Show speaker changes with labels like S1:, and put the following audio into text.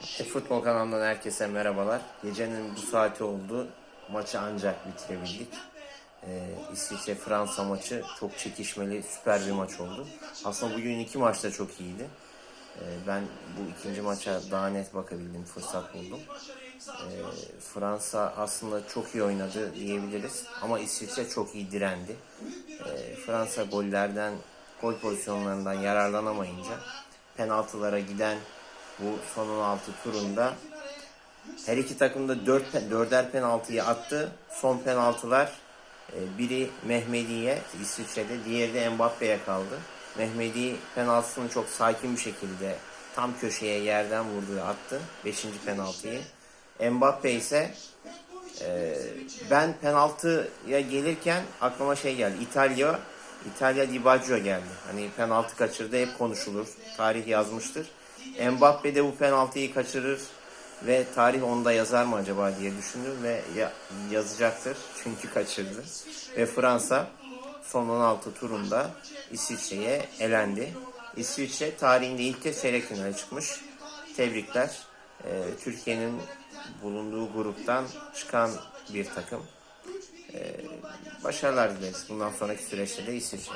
S1: E, Futbol kanalından herkese merhabalar. Gecenin bu saati oldu. Maçı ancak bitirebildik. E, İsviçre Fransa maçı çok çekişmeli, süper bir maç oldu. Aslında bugün iki maç da çok iyiydi. E, ben bu ikinci maça daha net bakabildim, fırsat buldum. E, Fransa aslında çok iyi oynadı diyebiliriz. Ama İsviçre çok iyi direndi. E, Fransa gollerden, gol pozisyonlarından yararlanamayınca penaltılara giden bu son 16 turunda her iki takım da 4 dörder penaltıyı attı. Son penaltılar e, biri Mehmedi'ye İsviçre'de, diğeri de Mbappe'ye kaldı. Mehmedi penaltısını çok sakin bir şekilde tam köşeye yerden vurdu attı 5. penaltıyı. Mbappe ise e, ben penaltıya gelirken aklıma şey geldi. İtalya İtalya Di Baggio geldi. Hani penaltı kaçırdı hep konuşulur. Tarih yazmıştır. Mbappe de bu penaltıyı kaçırır ve tarih onda yazar mı acaba diye düşündüm ve ya- yazacaktır çünkü kaçırdı. Ve Fransa son 16 turunda İsviçre'ye elendi. İsviçre tarihinde ilk kez çeyrek finale çıkmış. Tebrikler. Ee, Türkiye'nin bulunduğu gruptan çıkan bir takım. Ee, başarılar dileriz. Bundan sonraki süreçte de İsviçre.